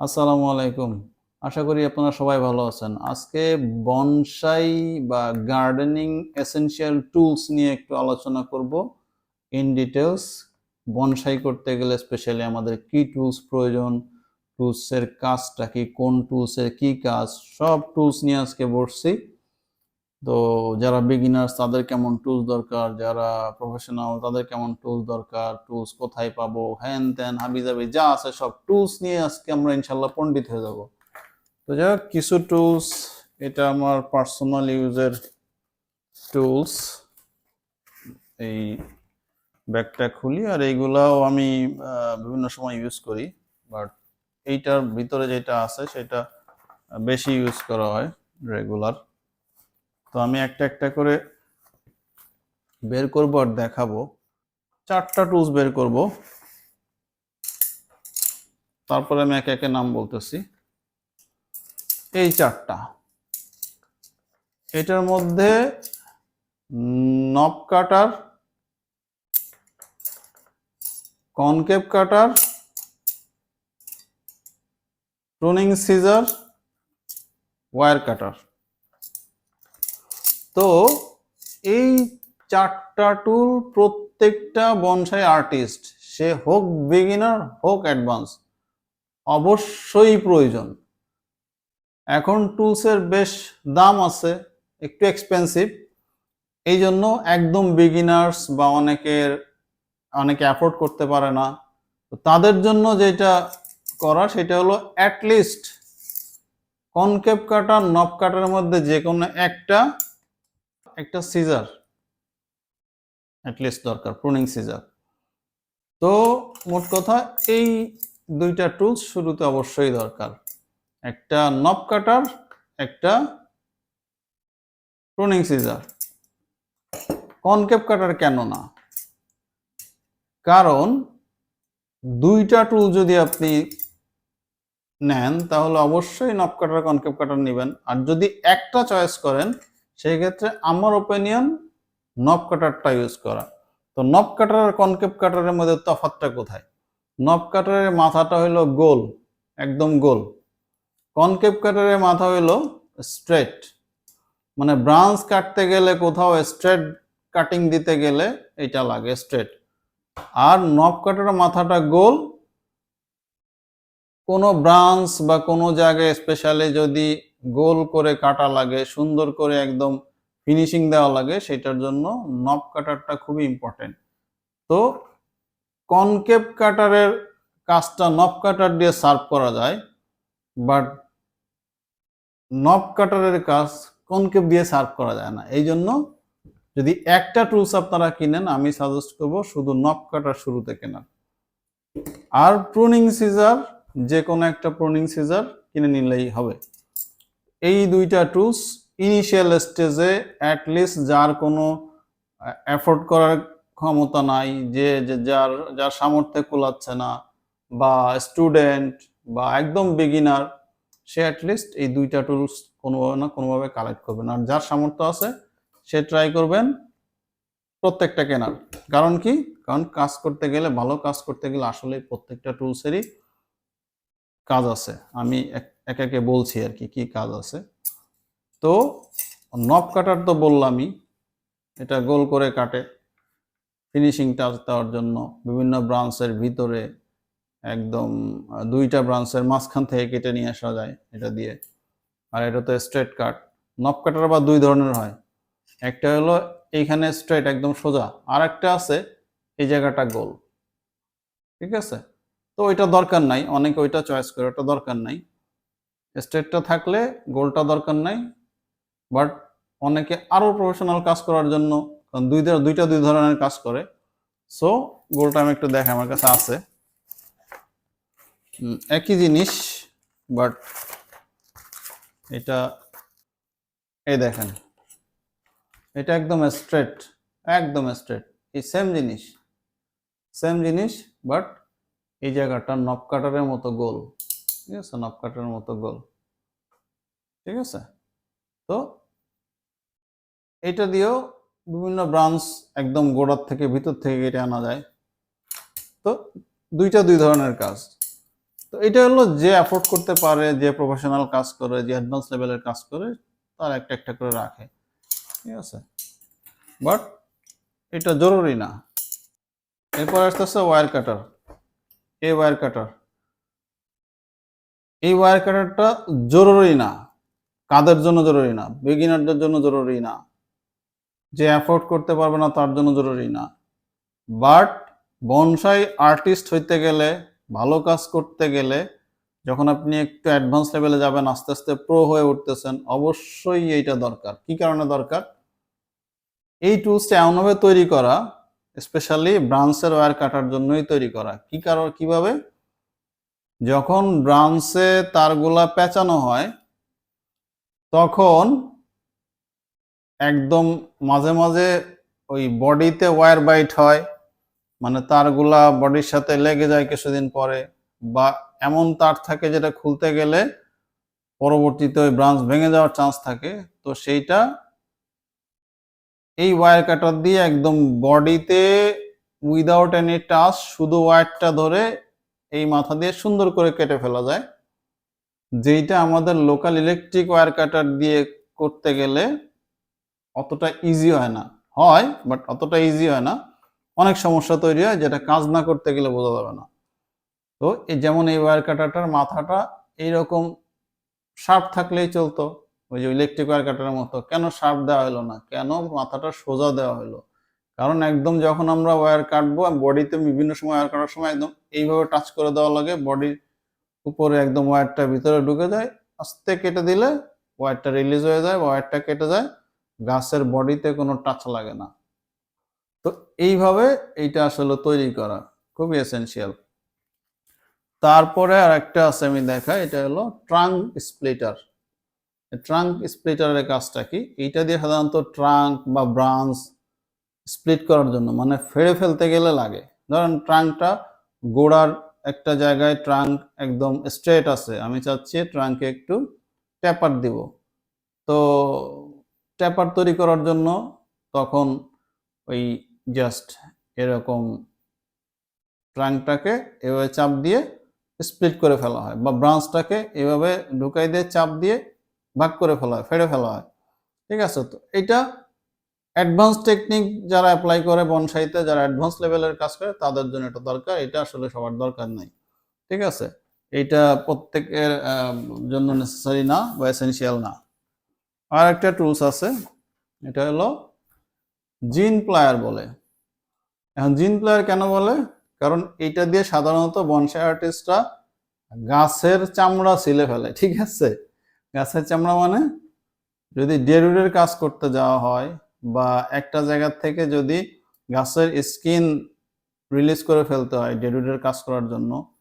আসসালামু আলাইকুম। আশা করি আপনারা সবাই ভালো আছেন। আজকে বনসাই বা গার্ডেনিং এসেনশিয়াল টুলস নিয়ে একটু আলোচনা করব। ইন ডিটেলস বনসাই করতে গেলে স্পেশালি আমাদের কি টুলস প্রয়োজন টুলসের কাজটা কি, কোন টুলসের কি কাজ, সব টুলস নিয়ে আজকে বসছি। তো যারা বিগিনার্স তাদের কেমন টুলস দরকার? যারা প্রফেশনাল তাদের কেমন টুলস দরকার? টুলস কোথায় পাবো? হ্যান ত্যান হাবিজাবি যা আছে সব টুলস নিয়ে আজকে আমরা ইনশাল্লাহ পণ্ডিত হয়ে যাব। তো যাই হোক, কিছু টুলস এটা আমার পার্সোনাল ইউজের টুলস এই ব্যাগটা খুলি আর এইগুলাও আমি বিভিন্ন সময় ইউজ করি। বাট এইটার ভিতরে যেটা আছে, সেটা বেশি ইউজ করা হয় রেগুলার তো আমি একটা একটা করে বের করব আর দেখাবো। চারটা টুলস বের করব। তারপরে আমি একে একে নাম বলতেছি। এই চারটা। এটার মধ্যে knob cutter concave cutter pruning scissor wire cutter তো এই চারটা টুল প্রত্যেকটা বনসাই আর্টিস্ট সে হোক বিগিনার হোক অ্যাডভান্স অবশ্যই প্রয়োজন। এখন টুলসের বেশ দাম আছে, একটু এক্সপেন্সিভ এই জন্য একদম বিগিনার্স বা অনেকের, অনেকে অ্যাফোর্ড করতে পারে না। তো তাদের জন্য যেটা করা, সেটা হলো অ্যাটলিস্ট কনকেভ কাটার নব কাটার মধ্যে যে কোনো একটা একটা সিজার অ্যাটলিস্ট দরকার প্রুনিং সিজার তো মোট কথা, এই দুইটা টুলস শুরুতে অবশ্যই দরকার। একটা নব কাটার একটা প্রুনিং সিজার কনকেপ কাটার কেন না? কারণ দুইটা টুল যদি আপনি নেন, তাহলে অবশ্যই নব কাটার কনকেপ কাটার নেবেন। আর যদি একটা চয়েস করেন সেই ক্ষেত্রে আমার ওপিনিয়ন নব কাটারটা ইউজ করা। তো নব কাটার আর কনকেপ কাটারের মধ্যে তফাৎটা কোথায়? নব কাটারের মাথাটা হইল গোল, একদম গোল। কনকেপ কাটারের মাথা হইল স্ট্রেট মানে ব্রাঞ্চ কাটতে গেলে কোথাও স্ট্রেট কাটিং দিতে গেলে এটা লাগে স্ট্রেট আর নব কাটারের মাথাটা গোল, কোনো ব্রাঞ্চ বা কোনো জায়গায় স্পেশালি যদি গোল করে কাটা লাগে, সুন্দর করে একদম ফিনিশিং দেওয়া লাগে, সেটার জন্য নব কাটারটা খুবই ইম্পর্টেন্ট তো কনকেভ কাটারের কাজটা নব কাটার দিয়ে সার্ভ করা যায় বাট নব কাটারের কাজ কনকেভ দিয়ে সার্ভ করা যায় না। এই জন্য যদি একটা টুলস আপনারা কিনেন, আমি সাজেস্ট করব শুধু নব কাটার শুরুতে কেনার। আর প্রুনিং সিজার যে কোনো একটা প্রুনিং সিজার কিনে নিলেই হবে। এই দুইটা টুলস ইনিশিয়াল স্টেজে অ্যাটলিস্ট যার কোনো অ্যাফোর্ড করার ক্ষমতা নাই, যে যার যার সামর্থ্যে কুলাচ্ছে না, বা স্টুডেন্ট বা একদম বিগিনার সে অ্যাটলিস্ট এই দুইটা টুলস কোনোভাবে না কোনোভাবে কালেক্ট করবেন আর যার সামর্থ্য আছে, সে ট্রাই করবেন প্রত্যেকটা কেনার। কারণ কি? কারণ কাজ করতে গেলে, ভালো কাজ করতে গেলে আসলে প্রত্যেকটা টুলসেরই কাজ আছে। আমি এক- একে বলছি আর কি কি কাজ আছে। তো নব কাটার তো বললামই, এটা গোল করে কাটে। ফিনিশিং টাচ দেওয়ার জন্য বিভিন্ন ব্রাঞ্চের ভিতরে একদম দুইটা ব্রাঞ্চের মাঝখান থেকে কেটে নিয়ে আসা যায় এটা দিয়ে। আর এটা তো স্ট্রেট কাট নব কাটার আবার দুই ধরনের হয়। একটা হলো এইখানে স্ট্রেট একদম সোজা আর একটা আছে এই জায়গাটা গোল। ঠিক আছে? তো ওইটা দরকার নাই। অনেকে ওইটা চয়েস করে, ওটা দরকার নাই। স্ট্রেটটা থাকলে গোলটা দরকার নাই। বাট অনেকে আরও প্রফেশনাল কাজ করার জন্য, কারণ দুই দুইটা দুই ধরনের কাজ করে। সো গোলটা আমি একটু দেখাই, আমার কাছে আছে। একই জিনিস বাট এটা, এই দেখেন। এটা একদম স্ট্রেট একদম স্ট্রেট এই সেম জিনিস সেম জিনিস বাট এই জায়গাটা নব কাটারের মতো গোল। ঠিক আছে? নব কাটারের মতো গোল। ঠিক আছে? তো এটা দিয়েও বিভিন্ন ব্রাঞ্চ একদম গোড়ার থেকে ভিতর থেকে কেটে আনা যায়। তো দুইটা দুই ধরনের কাজ। তো এটা হলো যে অ্যাফোর্ড করতে পারে, যে প্রফেশনাল কাজ করে, যে অ্যাডভান্স লেভেলের কাজ করে, তার একটা একটা করে রাখে। ঠিক আছে? বাট এটা জরুরি না। এরপর আসতেছে ওয়ার কাটার এই ওয়ার কাটার এই ওয়ার কাটারটা জরুরি না। কাদের জন্য জরুরি না? বিগিনারদের জন্য জরুরি না। যে অ্যাফোর্ড করতে পারবে না, তার জন্য জরুরি না। বাট বনসাই আর্টিস্ট হইতে গেলে, ভালো কাজ করতে গেলে, যখন আপনি একটু অ্যাডভান্স লেভেলে যাবেন, আস্তে আস্তে প্রো হয়ে উঠতেছেন, অবশ্যই এইটা দরকার। কি কারণে দরকার? এই টুলসটা এমনভাবে তৈরি করা স্পেশালি ব্রাঞ্চের ওয়্যার কাটার জন্যই তৈরি করা। কি কারণ, কীভাবে? যখন ব্রাঞ্চে তারগুলা পেঁচানো হয়, তখন একদম মাঝে মাঝে ওই বডিতে ওয়্যার বাইট হয় মানে তারগুলা বডির সাথে লেগে যায় কিছুদিন পরে, বা এমন তার থাকে যেটা খুলতে গেলে পরবর্তীতে ওই ব্রাঞ্চ ভেঙে যাওয়ার চান্স থাকে। তো সেইটা এই ওয়্যার কাটার দিয়ে একদম বডিতে উইদাউট এনি টাচ শুধু ওয়্যারটা ধরে এই মাথা দিয়ে সুন্দর করে কেটে ফেলা যায়। যেইটা আমাদের লোকাল ইলেকট্রিক ওয়্যার কাটার দিয়ে করতে গেলে অতটা ইজি হয় না। হয় বাট অতটা ইজি হয় না। অনেক সমস্যা তৈরি হয়, যেটা কাজ না করতে গেলে বোঝা যাবে না। তো যেমন এই ওয়্যার কাটারটার মাথাটা এইরকম শার্প থাকলেই চলতো। ওই যে ইলেকট্রিক ওয়ার কাটারের মতো। কেন শার্প দেওয়া হলো না? কেন মাথাটা সোজা দেওয়া হলো? কারণ একদম যখন আমরা ওয়্যার কাটবো বডিতে বিভিন্ন সময় ওয়্যার কাটার সময় একদম এইভাবে টাচ করে দেওয়া লাগে বডির উপরে একদম ওয়্যারটা ভিতরে ঢুকে যায়, আস্তে কেটে দিলে ওয়্যারটা রিলিজ হয়ে যায় ওয়্যারটা কেটে যায়, গাছের বডিতে কোনো টাচ লাগে না। তো এইভাবে এইটা আসলে তৈরি করা খুবই এসেনশিয়াল তারপরে আর একটা আছে আমি দেখা এটা হলো ট্রাঙ্ক স্প্লিটার ট্রাঙ্ক স্প্লিটারের কাজটা কি? এইটা দিয়ে সাধারণত ট্রাঙ্ক বা ব্রাঞ্চ স্প্লিট করার জন্য মানে ফেড়ে ফেলতে গেলে লাগে। ধরেন ট্রাঙ্কটা গোড়ার একটা জায়গায় ট্রাঙ্ক একদম স্ট্রেট আছে, আমি চাচ্ছি ট্রাঙ্কে একটু ট্যাপার দিব। তো ট্যাপার তৈরি করার জন্য তখন ওই জাস্ট এরকম ট্রাঙ্কটাকে এভাবে চাপ দিয়ে স্প্লিট করে ফেলা হয়, বা ব্রাঞ্চটাকে এভাবে ঢুকাই দিয়ে চাপ দিয়ে ভাগ করে ফেলা হয়, ফেড়ে ফেলা হয়। ঠিক আছে? তো এটা অ্যাডভান্স টেকনিক যারা অ্যাপ্লাই করে বনসাইতে, যারা অ্যাডভান্স লেভেলের কাজ করে, তাদের জন্য এটা দরকার। এটা আসলে সবার দরকার নাই। ঠিক আছে? এটা প্রত্যেকের জন্য নেসেসারি না বা এসেনশিয়াল না। আর একটা টুলস আছে। এটা হলো জিন প্লায়ার বলে। এখন জিন প্লায়ার কেন বলে? কারণ এটা দিয়ে সাধারণত বনসাই আর্টিস্টরা গাছের চামড়া ছিলে ফেলে। ঠিক আছে? গাছের চামড়া মানে? যদি ডেরুডের কাজ করতে যাওয়া হয় বা একটা জায়গা থেকে যদি গাছের স্কিন রিলিজ করে ফেলতে হয় ডেরুডের কাজ করার জন্য,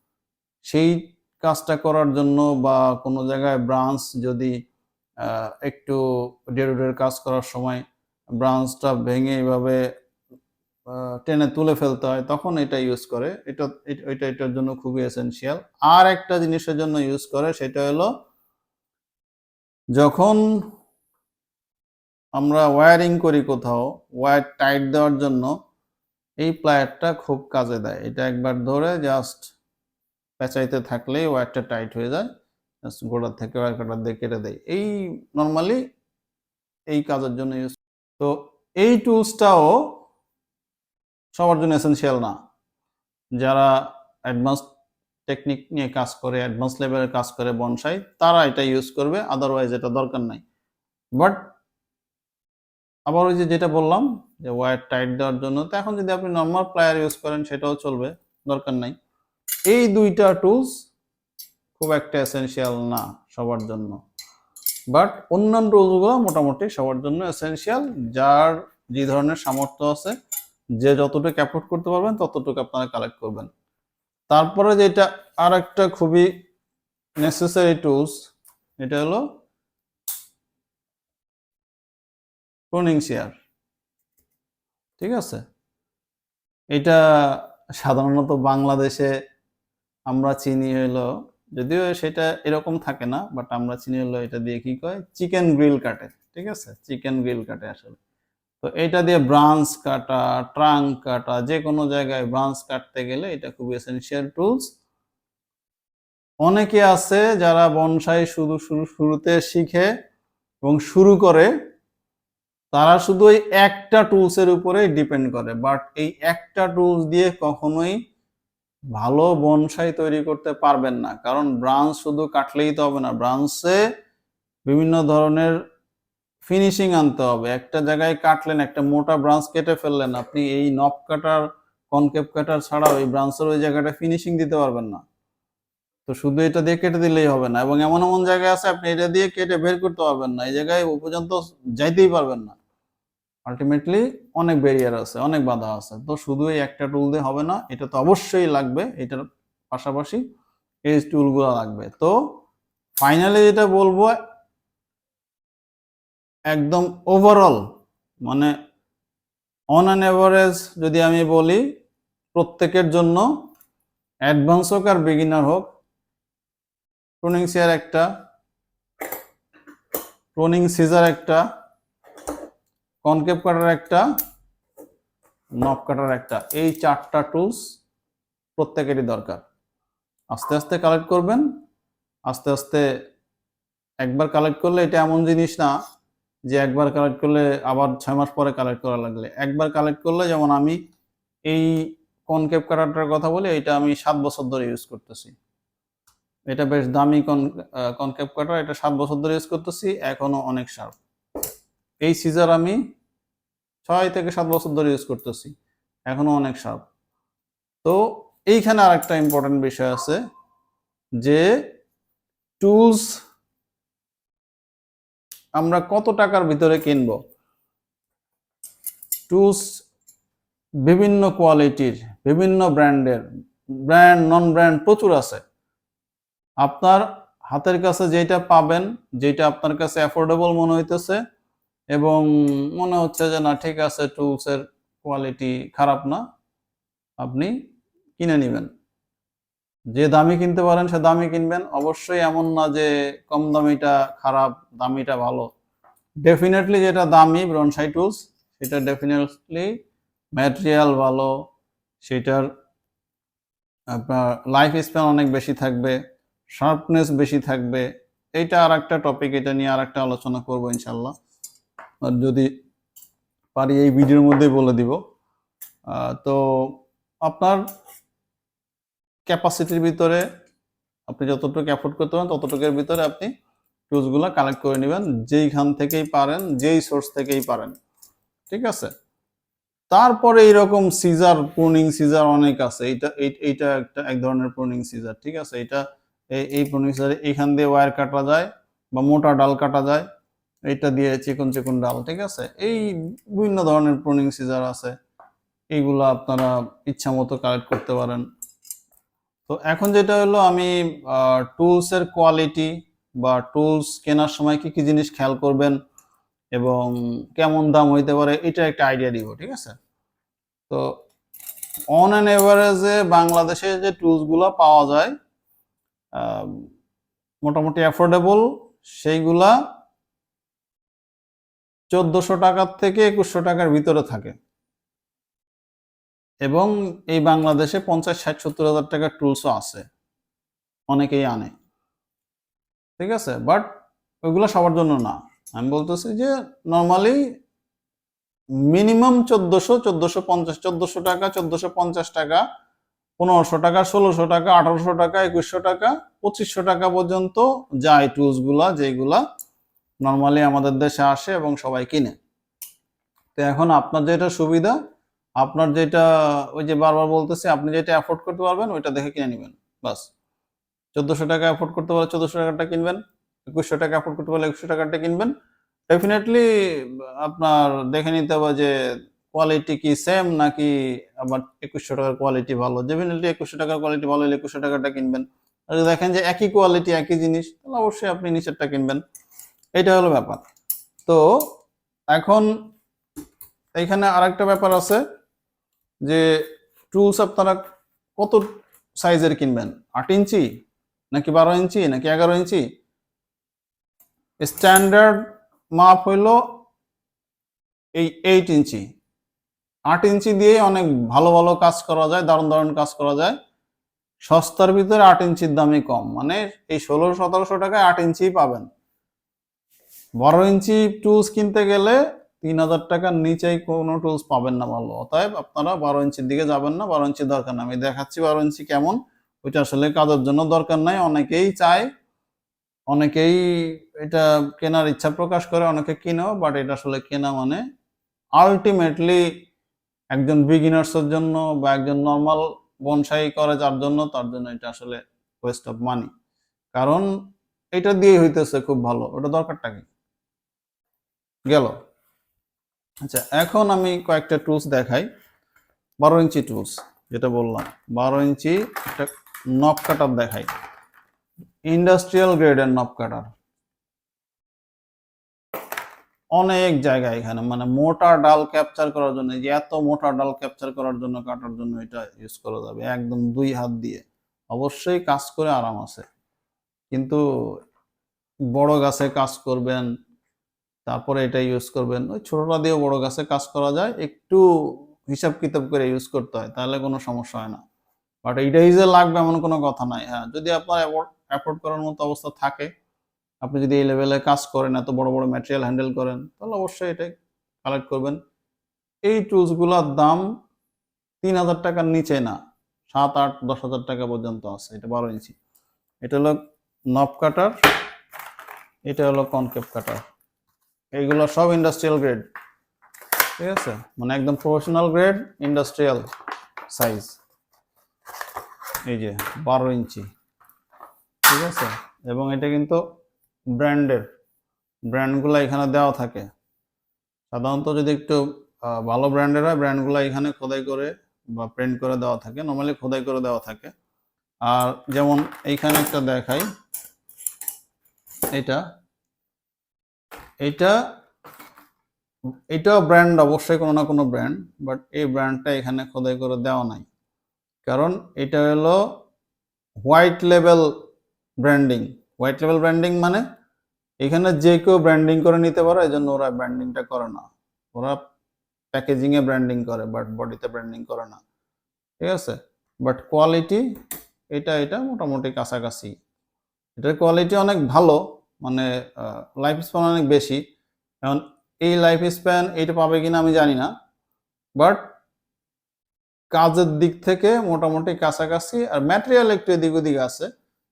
সেই কাজটা করার জন্য বা কোনো জায়গায় ব্রাঞ্চ যদি একটু ডেরুডের কাজ করার সময় ব্রাঞ্চটা ভেঙে এভাবে টেনে তুলে ফেলতে হয়, তখন এটা ইউজ করে। এটা, এটা- এটা, এটার জন্য খুবই এসেনশিয়াল আর একটা জিনিসের জন্য ইউজ করে, সেটা হলো যখন আমরা ওয়্যারিং করি কোথাও ওয়্যার টাইট দেওয়ার জন্য, এই প্লায়ারটা খুব কাজে দেয়। এটা একবার ধরে জাস্ট পেঁচাইতে থাকলেই ওয়্যারটা টাইট হয়ে যায় জাস্ট গোড়ার থেকে ওয়্যার কাটার দিয়ে কেটে দেয়। এই নর্মালি এই কাজের জন্য ইউজ তো এই টুলসটাও সবার জন্য এসেনশিয়াল না। যারা অ্যাডভান্স টেকনিক নিয়ে কাজ করে অ্যাডভান্স লেভেলের কাজ করে বনসাই, তারা এটা ইউজ করবে আদারওয়াইজ এটা দরকার নাই। বাট আবার ওই যে যেটা বললাম, যে ওয়্যার টাইট দেওয়ার জন্য, তো এখন যদি আপনি নর্মাল প্লায়ার ইউজ করেন, সেটাও চলবে, দরকার নাই। এই দুইটা টুলস খুব একটা এসেনশিয়াল না সবার জন্য। বাট অন্যান্য টুলসগুলো মোটামুটি সবার জন্য এসেনশিয়াল যার যে ধরনের সামর্থ্য আছে, যে যতটুকু অ্যাফোর্ড করতে পারবেন, ততটুকু আপনারা কালেক্ট করবেন। তারপরে যেটা আর একটা খুবই নেসেসারি টুলস এটা হলো প্রুনিং শেয়ার ঠিক আছে? এটা সাধারণত বাংলাদেশে আমরা চিনি হলো, যদিও সেটা এরকম থাকে না বাট আমরা চিনি হলো এটা দিয়ে কি কয়? চিকেন গ্রিল কাটে। ঠিক আছে? চিকেন গ্রিল কাটে আসলে। তো এটা দিয়ে ব্রাঞ্চ কাটা ট্রাঙ্ক কাটা যে কোনো জায়গায় ব্রাঞ্চ কাটতে গেলে এটা খুব এসেনশিয়াল টুলস অনেকে আছে যারা বনসাই শুধু শুরু, শুরুতে শিখে এবং শুরু করে, তারা শুধু ওই একটা টুলসের উপরেই ডিপেন্ড করে বাট এই একটা টুলস দিয়ে কখনোই ভালো বনসাই তৈরি করতে পারবেন না। কারণ ব্রাঞ্চ শুধু কাটলেই তো হবে না। ব্রাঞ্চে বিভিন্ন ধরনের ফিনিশিং আনতে হবে। একটা জায়গায় কাটলেন, একটা মোটা ব্রাঞ্চ কেটে ফেললেন, আপনি এই নব কাটার কনকেপ কাটার ছাড়া ওই ব্রাঞ্চের ওই জায়গাটা ফিনিশিং দিতে পারবেন না। তো শুধু এটা দিয়ে কেটে দিলেই হবে না এবং এমন এমন জায়গায় আছে, আপনি এটা দিয়ে কেটে বের করতে পারবেন না। এই জায়গায় পর্যন্ত যাইতেই পারবেন না। আলটিমেটলি অনেক ব্যারিয়ার আছে, অনেক বাধা আছে। তো শুধু এই একটা টুল দিয়ে হবে না, এটা তো অবশ্যই লাগবে। এটার পাশাপাশি এই টুলগুলো লাগবে। তো ফাইনালি যেটা বলব একদম ওভারঅল মানে অন অ্যান এভারেজ যদি আমি বলি, প্রত্যেকের জন্য অ্যাডভান্স হোক আর বিগিনার হোক প্রুনিং চেয়ার একটা প্রুনিং সিজার একটা কনকেপ কাটার একটা নব কাটার একটা, এই চারটা টুলস প্রত্যেকেরই দরকার। আস্তে আস্তে কালেক্ট করবেন, আস্তে আস্তে একবার কালেক্ট করলে এটা এমন জিনিস না যে একবার কালেক্ট করলে আবার ছয় মাস পরে কালেক্ট করা লাগলে। একবার কালেক্ট করলে যেমন আমি এই কনকেপ কাটারটার কথা বলি এটা আমি সাত বছর ধরে ইউজ করতেছি। এটা বেশ দামি কন কনকেপ কাটার এটা সাত বছর ধরে ইউজ করতেছি, এখনও অনেক শার্প এই সিজার আমি ছয় থেকে সাত বছর ধরে ইউজ করতেছি, এখনও অনেক শার্প তো এইখানে আরেকটা ইম্পর্টেন্ট বিষয় আছে যে টুলস আমরা কত টাকার ভিতরে কিনব? টুলস বিভিন্ন কোয়ালিটির বিভিন্ন ব্র্যান্ডের ব্র্যান্ড নন ব্র্যান্ড প্রচুর আছে। আপনার হাতের কাছে যেটা পাবেন যেটা আপনার কাছে অ্যাফোর্ডেবল মনে হইতেছে এবং মনে হচ্ছে যে, না, ঠিক আছে টুলসের কোয়ালিটি খারাপ না, আপনি কিনে নেবেন। যে দামি কিনতে পারেন সে দামি কিনবেন। অবশ্যই এমন না যে কম দামিটা খারাপ, দামিটা ভালো। ডেফিনেটলি যেটা দামি ব্রনসাই টুলস, সেটা ডেফিনেটলি ম্যাটেরিয়াল ভালো। সেটার আপনার লাইফ স্প্যান অনেক বেশি থাকবে শার্পনেস বেশি থাকবে। এইটা আর একটা টপিক এটা নিয়ে আর একটা আলোচনা করব ইনশাল্লাহ আর যদি পারি এই ভিডিওর মধ্যেই বলে দিব। তো আপনার ক্যাপাসিটির ভিতরে আপনি যতটুকু অ্যাফোর্ড করতে পারেন, ততটুকুর ভিতরে আপনি টুলসগুলো কালেক্ট করে নেবেন, যেইখান থেকেই পারেন, যেই সোর্স থেকেই পারেন। ঠিক আছে? তারপরে এইরকম সিজার প্রুনিং সিজার অনেক আছে। এইটা, এই- এইটা একটা এক ধরনের প্রুনিং সিজার ঠিক আছে? এটা এই- প্রুনিং সিজার এইখান দিয়ে ওয়্যার কাটা যায় বা মোটা ডাল কাটা যায়। এইটা দিয়ে চিকন চিকন ডাল, ঠিক আছে? এই বিভিন্ন ধরনের প্রুনিং সিজার আছে। এইগুলো আপনারা ইচ্ছা মতো কালেক্ট করতে পারেন। তো এখন যেটা হলো আমি টুলস এর কোয়ালিটি বা টুলস কেনার সময় কি কি জিনিস খেয়াল করবেন এবং কেমন দাম হইতে পারে, এটা একটা আইডিয়া দিব, ঠিক আছে? তো অন অ্যান এভারেজে বাংলাদেশে যে টুলসগুলো পাওয়া যায় মোটামুটি অ্যাফোর্ডেবল সেইগুলা চোদ্দশো টাকার থেকে একুশশো টাকার ভিতরে থাকে। এবং এই বাংলাদেশে পঞ্চাশ, ষাট, সত্তর হাজার টাকার টুলসও আছে। অনেকেই আনে। ঠিক আছে? বাট ওইগুলো সবার জন্য না। আমি বলতেছি যে নর্মালি মিনিমাম চোদ্দশো চোদ্দশো পঞ্চাশ, চোদ্দশো টাকা, চোদ্দশো পঞ্চাশ টাকা, পনেরোশো টাকা, ষোলোশো টাকা, আঠারোশো টাকা, একুশশো টাকা, পঁচিশশো টাকা পর্যন্ত যায় টুলসগুলা যেগুলা নর্মালি আমাদের দেশে আসে এবং সবাই কিনে। তো এখন আপনার যেটা সুবিধা আপনার যেটা, ওই যে বারবার বলতেছে, আপনি যেটা অ্যাফোর্ড করতে পারবেন, ওইটা দেখে কিনে নেবেন, বাস। চোদ্দশো টাকা অ্যাফোর্ড করতে পারলে চোদ্দশো টাকাটা কিনবেন, একুশশো টাকা অ্যাফোর্ড করতে পারলে একুশশো টাকাটা কিনবেন। ডেফিনেটলি আপনার দেখে নিতে হবে যে কোয়ালিটি কি সেম নাকি আবার একুশশো টাকার কোয়ালিটি ভালো। ডেফিনেটলি একুশশো টাকার কোয়ালিটি ভালো হলে একুশশো টাকাটা কিনবেন। আর দেখেন যে একই কোয়ালিটি একই জিনিস, তাহলে অবশ্যই আপনি নিচেরটা কিনবেন। এটা হলো ব্যাপার। তো এখন এখানে আরেকটা ব্যাপার আছে। যে টুলস আপনারা কত সাইজের কিনবেন? আট ইঞ্চি? নাকি বারো ইঞ্চি? নাকি এগারো ইঞ্চি? স্ট্যান্ডার্ড মাপ হইল এই এইট ইঞ্চি। আট ইঞ্চি দিয়ে অনেক ভালো ভালো কাজ করা যায়, দারুণ দারুণ কাজ করা যায়। সস্তার ভিতরে আট ইঞ্চির দামই কম। মানে এই ষোলো, সতেরোশো টাকায় আট ইঞ্চি পাবেন। বারো ইঞ্চি টুলস কিনতে গেলে তিন হাজার টাকার নিচেই কোনো টুলস পাবেন না ভালো। অতএব আপনারা বারো ইঞ্চির দিকে যাবেন না, বারো ইঞ্চি দরকার না। আমি দেখাচ্ছি বারো ইঞ্চি কেমন, ওইটা আসলে কাজের জন্য দরকার নাই। অনেকেই চায়, অনেকেই এটা কেনার ইচ্ছা প্রকাশ করে, অনেকে কিনেও বাট এটা আসলে কেনা মানে আলটিমেটলি একজন বিগিনার্সের জন্য বা একজন নর্মাল বনসাই করে যার জন্য, তার জন্য এটা আসলে ওয়েস্ট অফ মানি কারণ এটা দিয়ে হইতেছে খুব ভালো। ওটা দরকারটা কি? গেল। আচ্ছা এখন আমি কয়েকটা টুলস দেখাই। বারো ইঞ্চি টুলস যেটা বললাম। বারো ইঞ্চি একটা নব কাটার দেখাই। ইন্ডাস্ট্রিয়াল গ্রেডের নব কাটার অনেক জায়গায় এখানে মানে মোটা ডাল ক্যাপচার করার জন্য যে এত মোটা ডাল ক্যাপচার করার জন্য, কাটার জন্য এটা ইউজ করা যাবে, একদম দুই হাত দিয়ে। অবশ্যই কাজ করে আরাম আছে। কিন্তু বড় গাছে কাজ করবেন তারপরে এটা ইউজ করবেন। ওই ছোটটা দিয়েও বড় গাছে কাজ করা যায়, একটু হিসাব কিতাব করে ইউজ করতে হয়, তাহলে কোনো সমস্যা হয় না। বাট এইটাই যে লাগবে এমন কোনো কথা নাই হ্যাঁ। যদি আপনার অ্যাফোর্ড করার মতো অবস্থা থাকে, আপনি যদি এই লেভেলে কাজ করেন, এত বড় বড় ম্যাটেরিয়াল হ্যান্ডেল করেন, তাহলে অবশ্যই এটা কালেক্ট করবেন। এই টুলসগুলোর দাম তিন হাজার টাকার নিচে না, সাত, আট, দশ হাজার টাকা পর্যন্ত আছে, এটা বারো ইঞ্চি। এটা হলো নব কাটার এটা হলো কনকেপ কাটার এইগুলো সব ইন্ডাস্ট্রিয়াল গ্রেড ঠিক আছে? মানে একদম প্রফেশনাল গ্রেড ইন্ডাস্ট্রিয়াল সাইজ এই যে, বারো ইঞ্চি। ঠিক আছে? এবং এটা কিন্তু ব্র্যান্ডের ব্র্যান্ডগুলো এখানে দেওয়া থাকে। সাধারণত যদি একটু ভালো ব্র্যান্ডের হয় ব্র্যান্ডগুলো এখানে খোদাই করে বা প্রিন্ট করে দেওয়া থাকে। নর্মালি খোদাই করে দেওয়া থাকে। আর যেমন এইখানে একটা দেখাই। এটা এটা, এটাও ব্র্যান্ড অবশ্যই কোনো না কোনো ব্র্যান্ড বাট এই ব্র্যান্ডটা এখানে খোদাই করে দেওয়া নাই। কারণ এটা হলো white level branding white level branding মানে এখানে যে কেউ ব্র্যান্ডিং করে নিতে পারে এই জন্য ওরা ব্র্যান্ডিংটা করে না। ওরা প্যাকেজিংয়ে ব্র্যান্ডিং করে বাট বডিতে ব্র্যান্ডিং করে না। ঠিক আছে? বাট কোয়ালিটি এটা এটা মোটামুটি কাছাকাছি। এটার কোয়ালিটি অনেক ভালো মানে লাইফ স্প্যান অনেক বেশি। এখন এই লাইফ স্প্যান এইটা পাবে কিনা আমি জানি না। বাট কাজের দিক থেকে মোটামুটি কাছাকাছি আর ম্যাটেরিয়াল একটু এদিক ওদিক আছে।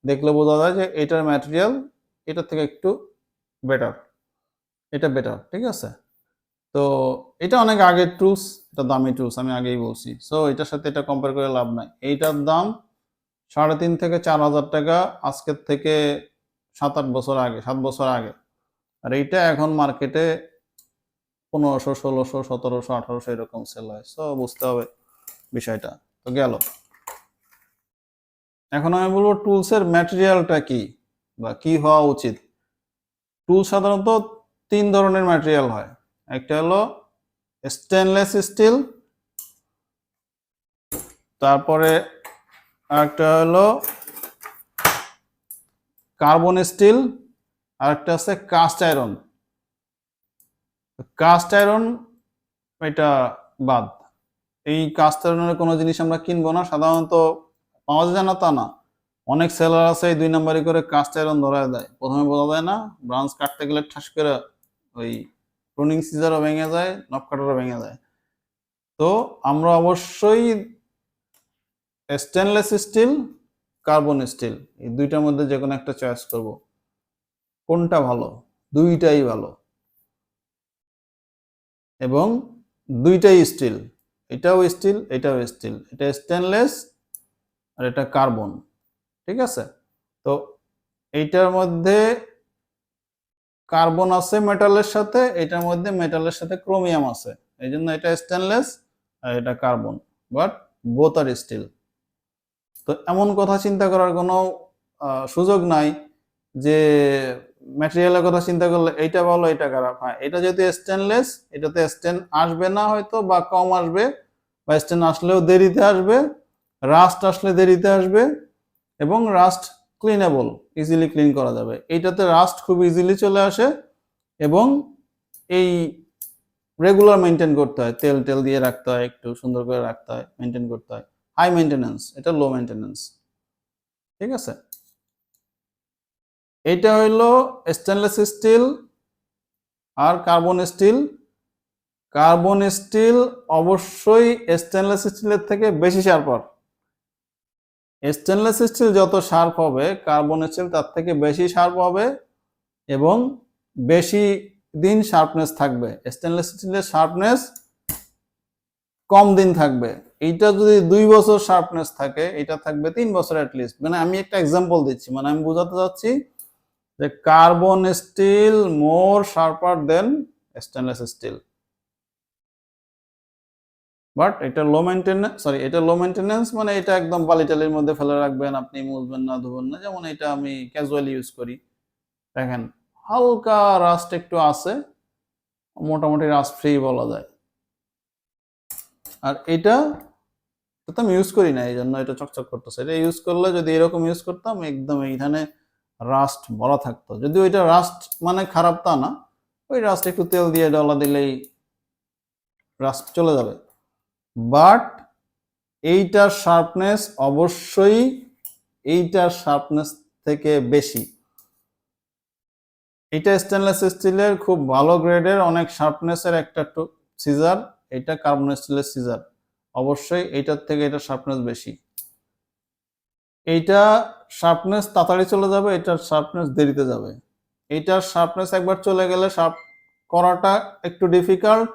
দেখলে বোঝা যায় যে এটার ম্যাটেরিয়াল এটার থেকে একটু বেটার এটা বেটার ঠিক আছে? তো এটা অনেক আগের টুলস এটা দামি টুলস আমি আগেই বলছি। সো এটার সাথে এটা কম্পেয়ার করে লাভ নাই। এইটার দাম সাড়ে তিন থেকে চার হাজার টাকা, আজকের থেকে সাত আট বছর আগে, সাত বছর আগে। আর এইটা এখন মার্কেটে পনেরোশো, ষোলোশো, সতেরোশো, আঠারোশো এরকম সেল হয়। সো বুঝতে হবে বিষয়টা। তো গেল। এখন আমি বলব টুলসের ম্যাটেরিয়ালটা কি বা কি হওয়া উচিত? টুল সাধারণত তিন ধরনের ম্যাটেরিয়াল হয়। একটা হলো স্টেনলেস স্টিল তারপরে আরেকটা হলো কার্বন স্টিল, আরেকটা আছে কাস্ট আয়রন। কাস্ট আয়রন এটা বাদ। এই কাস্ট আয়রনের কোনো জিনিস আমরা কিনবো না, সাধারণত পাওয়া যায় না তা না। অনেক সেলার আছে দুই নাম্বারই করে কাস্ট আয়রন ধরায় দেয়। প্রথমে বোঝা যায় না, ব্রাঞ্চ কাটতে গেলে ঠাস করে ওই প্রুনিং সিজারও ভেঙে যায় নখ কাটারও ভেঙে যায়। তো আমরা অবশ্যই স্টেনলেস স্টিল কার্বন স্টিল, এই দুইটার মধ্যে যে কোনো একটা চয়েস করব। কোনটা ভালো? দুইটাই ভালো। এবং দুইটাই স্টিল এটাও স্টিল এটাও স্টিল এটা স্টেনলেস আর এটা কার্বন ঠিক আছে? তো এইটার মধ্যে কার্বন আছে মেটালের সাথে, এটার মধ্যে মেটালের সাথে ক্রোমিয়াম আছে এই জন্য এটা স্টেনলেস আর এটা কার্বন বাট বোথ আর স্টিল তো এমন কথা চিন্তা করার কোনো সুযোগ নাই যে ম্যাটেরিয়ালের কথা চিন্তা করলে এইটা ভালো এটা খারাপ। হ্যাঁ এটা যেহেতু স্টেনলেস এটাতে স্টেন আসবে না হয়তো বা কম আসবে বা স্টেন আসলেও দেরিতে আসবে রাস্ট আসলে দেরিতে আসবে এবং রাস্ট ক্লিনেবল ইজিলি ক্লিন করা যাবে। এইটাতে রাস্ট খুব ইজিলি চলে আসে এবং এই রেগুলার মেনটেন করতে হয়। তেল টেল দিয়ে রাখতে হয়, একটু সুন্দর করে রাখতে হয় মেনটেন করতে হয়। হাই মেনটেনেন্স এটা লো মেনটেনেন্স ঠিক আছে? এটা হইল স্টেনলেস স্টিল আর কার্বন স্টিল কার্বন স্টিল অবশ্যই স্টেনলেস স্টিলের থেকে বেশি শার্পার স্টেনলেস স্টিল যত শার্প হবে কার্বন স্টিল তার থেকে বেশি শার্প হবে এবং বেশি দিন শার্পনেস থাকবে। স্টেনলেস স্টিলের শার্পনেস কম দিন থাকবে। এইটা যদি দুই বছর শার্পনেস থাকে এটা থাকবে তিন বছর লিস্ট মানে আমি একটা এক্সাম্পল দিচ্ছি। মানে আমি বোঝাতে চাচ্ছি যে carbon steel more sharper than stainless steel but এটা লো মেনটেন্যান্স সরি এটা লো মেনটেন্যান্স মানে এটা একদম বালিটালির মধ্যে ফেলে রাখবেন, আপনি মুছবেন না, ধুবেন না। যেমন এটা আমি ক্যাজুয়ালি ইউজ করি। দেখেন, হালকা রাস্ট একটু আছে, মোটামুটি রাস্ট ফ্রি বলা যায়। আর এটা তো আমি ইউজ করি না এই জন্য এটা চকচক করতেছে। এটা ইউজ করলে যদি এরকম ইউজ করতাম, একদম এইখানে রাস্ট ভরা থাকতো। যদি ওইটা রাস্ট মানে খারাপ তা না, ওই রাস্ট একটু তেল দিয়ে ডলা দিলেই রাস্ট চলে যাবে। বাট এইটার শার্পনেস অবশ্যই এইটার শার্পনেস থেকে বেশি। এটা স্টেনলেস স্টিলের খুব ভালো গ্রেডের অনেক শার্পনেসের একটা সিজার এটা কার্বন স্টিলের সিজার অবশ্যই এটার থেকে এটা শার্পনেস বেশি। এইটা শার্পনেস তাড়াতাড়ি চলে যাবে, এটার শার্পনেস দেরিতে যাবে। এইটার শার্পনেস একবার চলে গেলে শার্প করাটা একটু ডিফিকাল্ট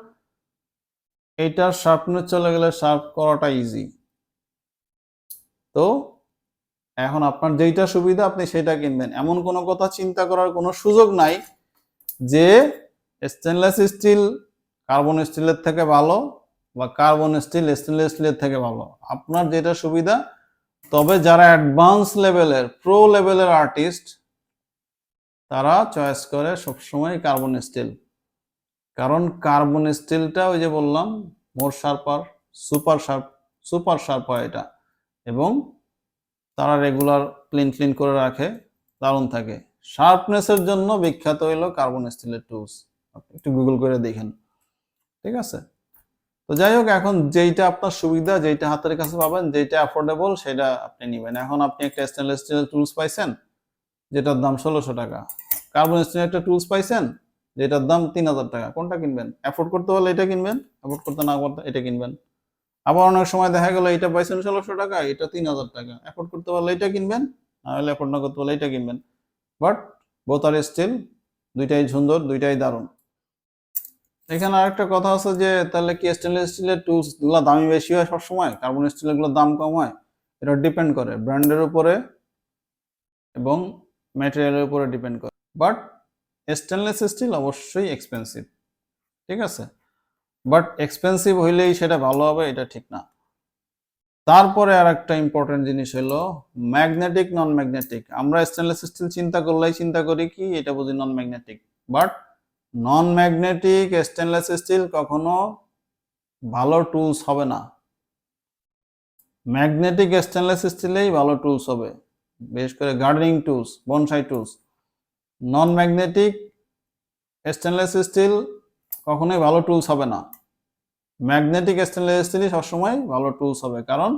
এইটার শার্পনেস চলে গেলে শার্প করাটা ইজি তো এখন আপনার যেইটা সুবিধা, আপনি সেটা কিনবেন। এমন কোনো কথা চিন্তা করার কোনো সুযোগ নাই যে স্টেনলেস স্টিল কার্বন স্টিলের থেকে ভালো বা কার্বন স্টিল স্টেনলেস স্টিলের থেকে ভালো। আপনার যেটা সুবিধা, তবে যারা অ্যাডভান্স লেভেলের প্রো লেভেলের আর্টিস্ট তারা চয়েস করে সবসময় কার্বন স্টিল কারণ কার্বন স্টিলটা ওই যে বললাম more sharper super sharp super sharp হয় এটা। এবং তারা রেগুলার ক্লিন ক্লিন করে রাখে, দারুণ থাকে। শার্পনেসের জন্য বিখ্যাত হইল কার্বন স্টিলের টুলস আপনি একটু গুগল করে দেখেন। ঠিক আছে? তো যাই হোক, এখন যেইটা আপনার সুবিধা, যেইটা হাতের কাছে পাবেন, যেইটা অ্যাফোর্ডেবল সেটা আপনি নেবেন। এখন আপনি একটা স্টেনলেস স্টিলের টুলস পাইছেন, যেটার দাম ষোলোশো টাকা। কার্বন স্টিলের একটা টুলস পাইছেন, যেটার দাম তিন হাজার টাকা। কোনটা কিনবেন? অ্যাফোর্ড করতে হলে এটা কিনবেন অ্যাফোর্ড করতে না করতে এটা কিনবেন। আবার অনেক সময় দেখা গেল এটা পাইছেন ষোলোশো টাকা, এটা তিন হাজার টাকা। অ্যাফোর্ড করতে পারলে এটা কিনবেন, না হলে অ্যাফোর্ড না করতে পারলে এটা কিনবেন। বাট বোথ আর স্টিল দুইটাই সুন্দর, দুইটাই দারুণ। এখানে আরেকটা কথা আছে যে, তাহলে কি স্টেনলেস স্টিলের টুলসগুলো দামি বেশি হয় সবসময়? কার্বন স্টিলেরগুলো দাম কম হয়? এটা ডিপেন্ড করে। ব্র্যান্ডের উপরে এবং ম্যাটেরিয়ালের উপরে ডিপেন্ড করে। বাট স্টেনলেস স্টিল অবশ্যই এক্সপেন্সিভ ঠিক আছে? বাট এক্সপেন্সিভ হইলেই সেটা ভালো হবে, এটা ঠিক না। তারপরে আর একটা ইম্পর্টেন্ট জিনিস হলো ম্যাগনেটিক নন ম্যাগনেটিক আমরা স্টেনলেস স্টিল চিন্তা করলেই চিন্তা করি কি, এটা বুঝি non magnetic but non magnetic stainless steel কখনো ভালো টুলস হবে না। ম্যাগনেটিক স্টেনলেস স্টিলেই ভালো টুলস হবে, বিশেষ করে gardening tools bonsai tools non magnetic stainless steel কখনোই ভালো টুলস হবে না। ম্যাগনেটিক স্টেনলেস স্টিলই সবসময় ভালো টুলস হবে, কারণ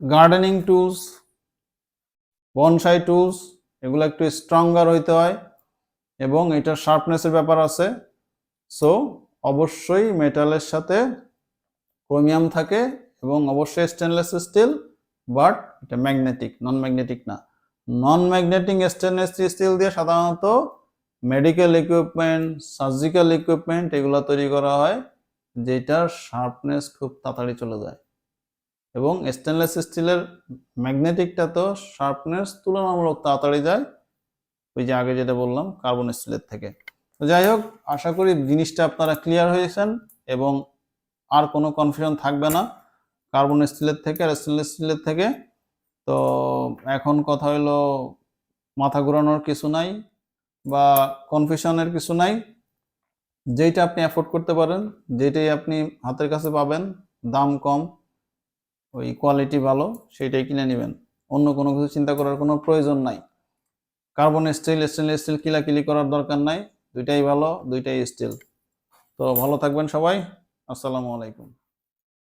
গার্ডেনিং টুলস বনসাই টুলস এগুলো একটু স্ট্রঙ্গার হইতে হয়। এবং এটার শার্পনেসের ব্যাপার আছে। সো অবশ্যই মেটালের সাথে ক্রোমিয়াম থাকে এবং অবশ্যই স্টেনলেস স্টিল বাট এটা ম্যাগনেটিক নন ম্যাগনেটিক না। নন ম্যাগনেটিক স্টেনলেস স্টিল দিয়ে সাধারণত মেডিকেল ইকুইপমেন্ট সার্জিক্যাল ইকুইপমেন্ট এগুলো তৈরি করা হয়, যেটার শার্পনেস খুব তাড়াতাড়ি চলে যায়। এবং স্টেনলেস স্টিলের ম্যাগনেটিকটা তো শার্পনেস তুলনামূলক তাড়াতাড়ি যায় ওই যে আগে যেটা বললাম কার্বন স্টিলের থেকে। তো যাই হোক, আশা করি জিনিসটা আপনারা ক্লিয়ার হয়েছেন এবং আর কোনো কনফিউশন থাকবে না কার্বন স্টিলের থেকে আর স্টেনলেস স্টিলের থেকে। তো এখন কথা হলো, মাথা ঘোরানোর কিছু নাই বা কনফিউশনের কিছু নাই। যেইটা আপনি অ্যাফোর্ড করতে পারেন যেটাই আপনি হাতের কাছে পাবেন, দাম কম, ওই কোয়ালিটি ভালো সেটাই কিনে নেবেন। অন্য কোনো কিছু চিন্তা করার কোনো প্রয়োজন নাই। কার্বন স্টিল স্টেনলেস স্টিল কিলাকিলি করার দরকার নাই। দুইটাই ভালো, দুইটাই স্টিল তো ভালো থাকবেন সবাই। আসসালামু আলাইকুম।